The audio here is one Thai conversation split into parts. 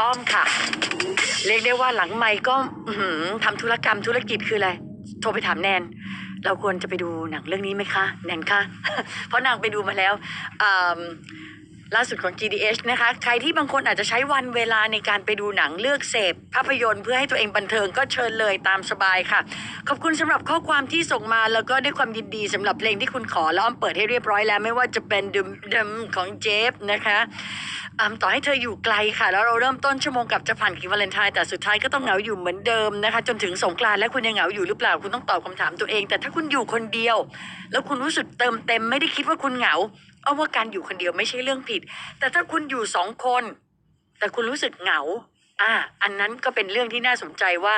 อ้อมค่ะ เรียกได้ว่าหลังไม่ก็ทำธุรกรรมธุรกิจคืออะไร โทรไปถามแนน เราควรจะไปดูหนังเรื่องนี้ไหมคะ แนนคะ เพราะนางไปดูมาแล้วอ่า ล่าสุดของ GDH นะคะ ใครที่บางคนอาจจะใช้วันเวลาในการไปดูหนังเลือกเสพ ภาพยนตร์เพื่อให้ตัวเองบันเทิงก็เชิญเลยตามสบายค่ะ ขอบคุณสำหรับข้อความที่ส่งมาแล้วก็ด้วยความยินดีสำหรับเพลงที่คุณขอแล้วอ้อมเปิดให้เรียบร้อยแล้ว ไม่ว่าจะเป็นดมดมของเจฟนะคะต่อให้เธออยู่ไกลค่ะ แล้วเราเริ่มต้นชั่วโมงกับจะผ่านกีวาเลนไทน์แต่สุดท้ายก็ต้องเหงาอยู่เหมือนเดิมนะคะ จนถึงสงกรานต์และคุณยังเหงาอยู่หรือเปล่าคุณต้องตอบคำถามตัวเอง แต่ถ้าคุณอยู่คนเดียว แล้วคุณรู้สึกเติมเต็มไม่ได้คิดว่าคุณเหงา เอาว่าการอยู่คนเดียวไม่ใช่เรื่องผิด แต่ถ้าคุณอยู่สองคน แต่คุณรู้สึกเหงา อ่า อันนั้นก็เป็นเรื่องที่น่าสนใจว่า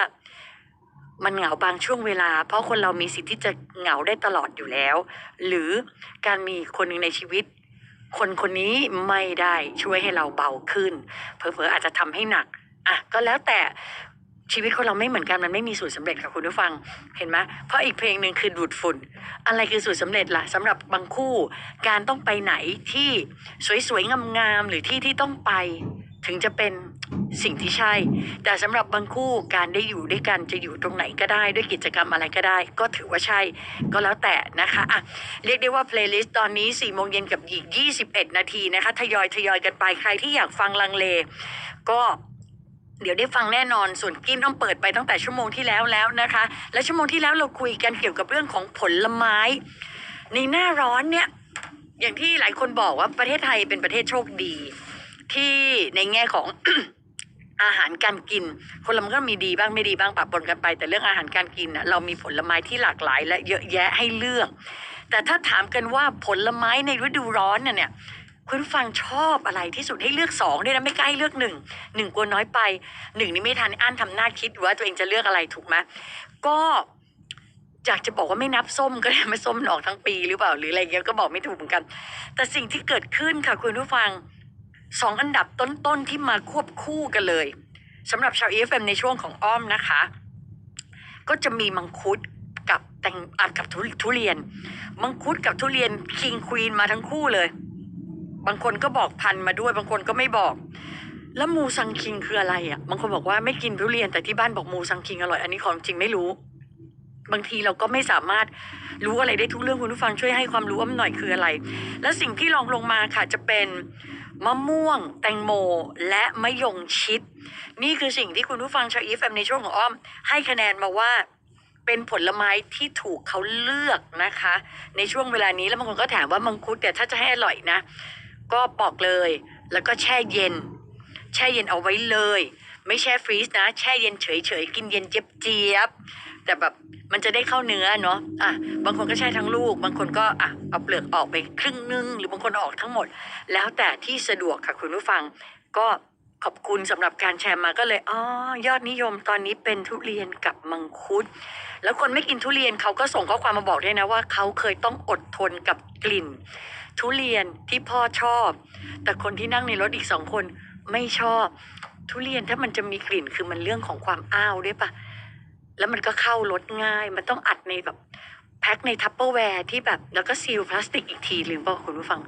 มันเหงาบางช่วงเวลา เพราะคนเรามีสิทธิ์ที่จะเหงาได้ตลอดอยู่แล้ว หรือการมีคนหนึ่งในชีวิต คนคนนี้ไม่ได้ช่วยให้เราเบาขึ้น เผลอๆอาจจะทำให้หนักอะก็แล้วแต่ ชีวิตคนเราไม่เหมือนกันมันไม่มีสูตรสำเร็จค่ะคุณผู้ฟังเห็นไหมเพราะอีกเพลงหนึ่งคือดูดฝุ่น อะไรคือสูตรสำเร็จล่ะสำหรับบางคู่ การต้องไปไหนที่สวยๆงามๆหรือที่ที่ต้องไป ถึงจะเป็นสิ่งที่ใช่ แต่สำหรับบางคู่การได้อยู่ด้วยกันจะอยู่ตรงไหนก็ได้ด้วยกิจกรรมอะไรก็ได้ ก็ถือว่าใช่ก็แล้วแต่นะคะอะเรียกได้ว่าเพลย์ลิสต์ตอนนี้4โมงเย็นกับอีก 21 นาทีนะคะทยอยทยอยกันไปใครที่อยากฟังลังเลก็ เดี๋ยวได้ฟังแน่นอน ส่วนกินต้องเปิดไปตั้งแต่ชั่วโมงที่แล้วแล้วนะคะ และชั่วโมงที่แล้วเราคุยกันเกี่ยวกับเรื่องของผลไม้ ในหน้าร้อนเนี่ย อย่างที่หลายคนบอกว่าประเทศไทยเป็นประเทศโชคดี ที่ในแง่ของอาหารการกิน คนเรามันก็มีดีบ้างไม่ดีบ้างปะปนกันไป แต่เรื่องอาหารการกินน่ะเรามีผลไม้ที่หลากหลาย และเยอะแยะให้เลือก แต่ถ้าถามกันว่าผลไม้ในฤดูร้อนเนี่ย คุณฟังชอบอะไรที่สุดให้เลือกสองด้วยนะไม่ใกล้เลือกหนึ่งหนึ่งกลัวน้อยไปหนึ่งนี่ไม่ทันอั้นทำหน้าคิดว่าตัวเองจะเลือกอะไรถูกไหมก็อยากจะบอกว่าไม่นับส้มก็ได้ไม่ส้มมันออกทั้งปีหรือเปล่าหรืออะไรเงี้ยก็บอกไม่ถูกเหมือนกัน แต่สิ่งที่เกิดขึ้นค่ะคุณผู้ฟังสองอันดับต้นๆที่มาควบคู่กันเลยสำหรับชาว EFM ในช่วงของอ้อมนะคะ ก็จะมีมังคุดกับแตงอะกับทุทุเรียน มังคุดกับทุเรียนคิงควีนมาทั้งคู่เลย บางคนก็บอกพันมาด้วย บางคนก็ไม่บอก แล้วมูซังคิงคืออะไรอะ บางคนบอกว่าไม่กินทุเรียนแต่ที่บ้านบอกมูซังคิงอร่อย อันนี้ของจริงไม่รู้ บางทีเราก็ไม่สามารถรู้อะไรได้ทุกเรื่องคุณผู้ฟังช่วยให้ความรู้อ้อมหน่อยคืออะไร แล้วสิ่งที่ลองลงมาค่ะจะเป็นมะม่วง แตงโม และมะยงชิด นี่คือสิ่งที่คุณผู้ฟังชาวอีฟแอมในช่วงของอ้อม ให้คะแนนมาว่าเป็นผลไม้ที่ถูกเขาเลือกนะคะ ในช่วงเวลานี้แล้วบางคนก็ถามว่ามังคุดแต่ถ้าจะให้อร่อยนะ ก็ปอกเลย แล้วก็แช่เย็น แช่เย็นเอาไว้เลย ไม่แช่ฟรีซนะ แช่เย็นเฉยๆ กินเย็นเจี๊ยบเจี๊ยบแต่แบบมันจะได้เข้าเนื้อเนาะอะบางคนก็แช่ทั้งลูก บางคนก็อะเอาเปลือกออกไปครึ่งนึง หรือบางคนออกทั้งหมด แล้วแต่ที่สะดวกค่ะคุณผู้ฟังก็ ขอบคุณสำหรับการแชร์มาก็เลยอ๋อยอดนิยมตอนนี้เป็นทุเรียนกับมังคุด แล้วคนไม่กินทุเรียนเขาก็ส่งข้อความมาบอกด้วยนะว่าเขาเคยต้องอดทนกับกลิ่น ทุเรียนที่พ่อชอบ แต่คนที่นั่งในรถอีกสองคนไม่ชอบ ทุเรียนถ้ามันจะมีกลิ่นคือมันเรื่องของความอ้าวด้วยปะแล้วมันก็เข้ารถง่าย มันต้องอัดในแบบแพ็คในทัปเปอร์แวร์ที่แบบแล้วก็ซีลพลาสติกอีกทีลืมเปล่าคุณผู้ฟัง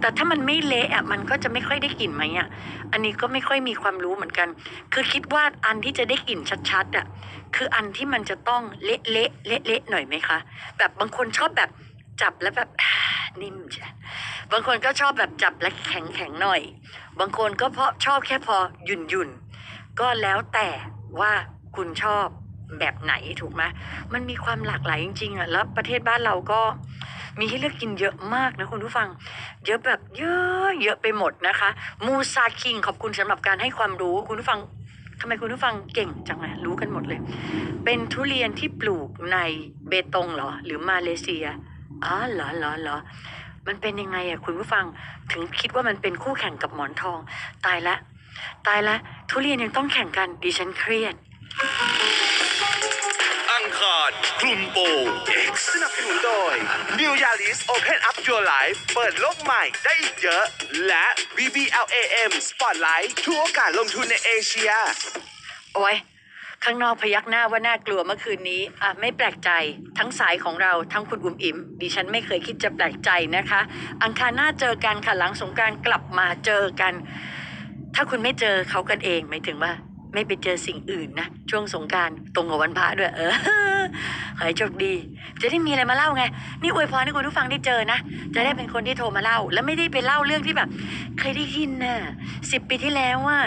แต่ถ้ามันไม่เละอะมันก็จะไม่ค่อยได้กลิ่นไหมอะอันนี้ก็ไม่ค่อยมีความรู้เหมือนกัน คือคิดว่าอันที่จะได้กลิ่นชัดๆอะคืออันที่มันจะต้องเละเละเละเละๆหน่อยไหมคะแบบบางคนชอบแบบจับแล้วแบบนิ่มจ้ะบางคนก็ชอบแบบจับและแข็งแข็งๆหน่อย บางคนก็เพราะชอบแค่พอหยุ่นหยุ่นๆก็แล้วแต่ว่าคุณชอบแบบไหนถูกไหมมันมีความหลากหลายจริงๆอะแล้วประเทศบ้านเราก็ มีให้เลือกกินเยอะมากนะคุณผู้ฟัง เยอะแบบเยอะเยอะไปหมดนะคะ มูซาคิงขอบคุณสำหรับการให้ความรู้คุณผู้ฟังทำไมคุณผู้ฟังเก่งจังเลยรู้กันหมดเลย เป็นทุเรียนที่ปลูกในเบตงเหรอ หรือมาเลเซียอ๋อเหรอเหรอเหรอมันเป็นยังไงอะคุณผู้ฟังถึงคิดว่ามันเป็นคู่แข่งกับหมอนทอง ตายละ ตายละ ทุเรียนยังต้องแข่งกันดิฉันเครียด ลุมโปง X สนับสนุนโดย New Yaris Open Up Your Life เปิดโลกใหม่ได้อีกเยอะ และ BBLAM Spotlight ทุกโอกาสลงทุนในเอเชีย โอ้ยข้างนอกพยักหน้าว่าน่ากลัวเมื่อคืนนี้ อะ ไม่แปลกใจ ทั้งสายของเราทั้งคุณอุ๋มอิ๋มดิฉันไม่เคยคิดจะแปลกใจนะคะ อังคารหน้าเจอกันค่ะหลังสงการกลับมาเจอกัน ถ้าคุณไม่เจอเขากันเองหมายถึงว่า ไม่ไปเจอสิ่งอื่นนะ ช่วงสงการตรงกับวันพระด้วย เออ ขอให้โชคดี จะได้มีอะไรมาเล่าไง นี่อวยพรให้คุณผู้ฟังได้เจอนะ จะได้เป็นคนที่โทรมาเล่า แล้วไม่ได้ไปเล่าเรื่องที่แบบ เคยได้ยินน่ะสิบปีที่แล้วว่า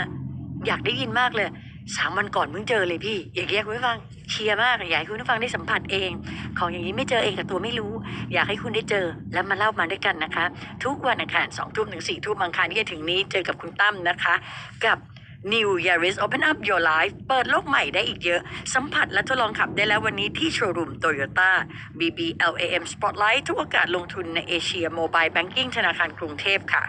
อยากได้ยินมากเลยสามวันก่อนเพิ่งเจอเลยพี่อย่างเงี้ยคุณผู้ฟังเชียร์มากอยากให้คุณผู้ฟังได้สัมผัสเอง ของอย่างนี้ไม่เจอเองแต่ตัวไม่รู้ อยากให้คุณได้เจอแล้วมาเล่ามาด้วยกันนะคะ ทุกวันอังคารสองทุ่มถึงสี่ทุ่มอังคารที่จะถึงนี้เจอกับคุณตั้มนะคะ กับ New Yaris Open Up Your Life เปิดโลกใหม่ได้อีกเยอะ สัมผัสและทดลองขับได้แล้ววันนี้ที่โชว์รูมโตโยต้า BBLAM Spotlight ทุกโอกาสลงทุนในเอเชีย Mobile Banking ธนาคารกรุงเทพค่ะ